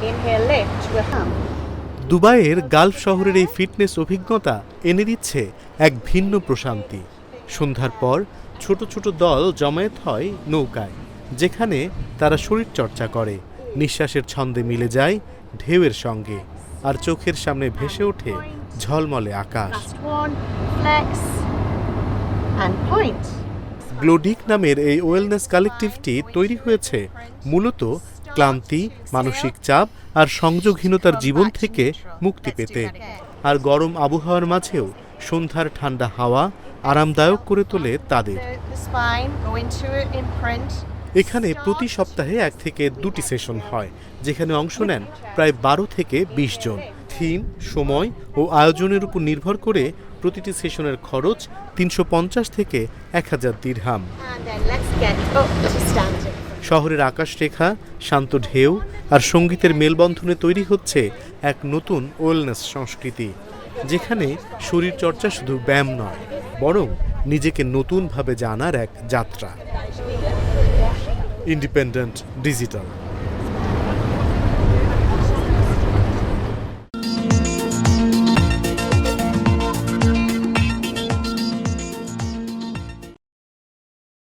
Inhale. দুবাইয়ের Gulf শহরের এই ফিটনেস অভিজ্ঞতা এনে দিচ্ছে এক ভিন্ন প্রশান্তি সন্ধ্যার পর ছোট ছোট দল জমায়েত হয় নৌকায় যেখানে তারা শরীর চর্চা করে নিঃশ্বাসের ছন্দে মিলে যায় ঢেউয়ের সঙ্গে আর চোখের সামনে ভেসে ওঠে ঝলমলে আকাশ. গ্লোডিক নামের এই ওয়েলনেস কালেকটিভটি তৈরি হয়েছে মূলত ক্লান্তি, মানসিক চাপ আর সংযোগহীনতার জীবন থেকে মুক্তি পেতে। আর গরম আবহাওয়ার মাঝেও সন্ধ্যার ঠান্ডা হাওয়া আরামদায়ক করে তোলে তাদের. এখানে প্রতি সপ্তাহে এক থেকে দুটি সেশন হয়, যেখানে অংশ নেন প্রায় বারো থেকে বিশ জন। থিম, সময় ও আয়োজনের উপর নির্ভর করে প্রতিটি সেশনের খরচ তিনশো পঞ্চাশ থেকে এক হাজার দিরহাম। শহরের আকাশরেখা, শান্ত ঢেউ আর সঙ্গীতের মেলবন্ধনে তৈরি হচ্ছে এক নতুন ওয়েলনেস সংস্কৃতি, যেখানে শরীরচর্চা শুধু ব্যায়াম নয়, বরং নিজেকে নতুনভাবে জানার এক যাত্রা। Independent digital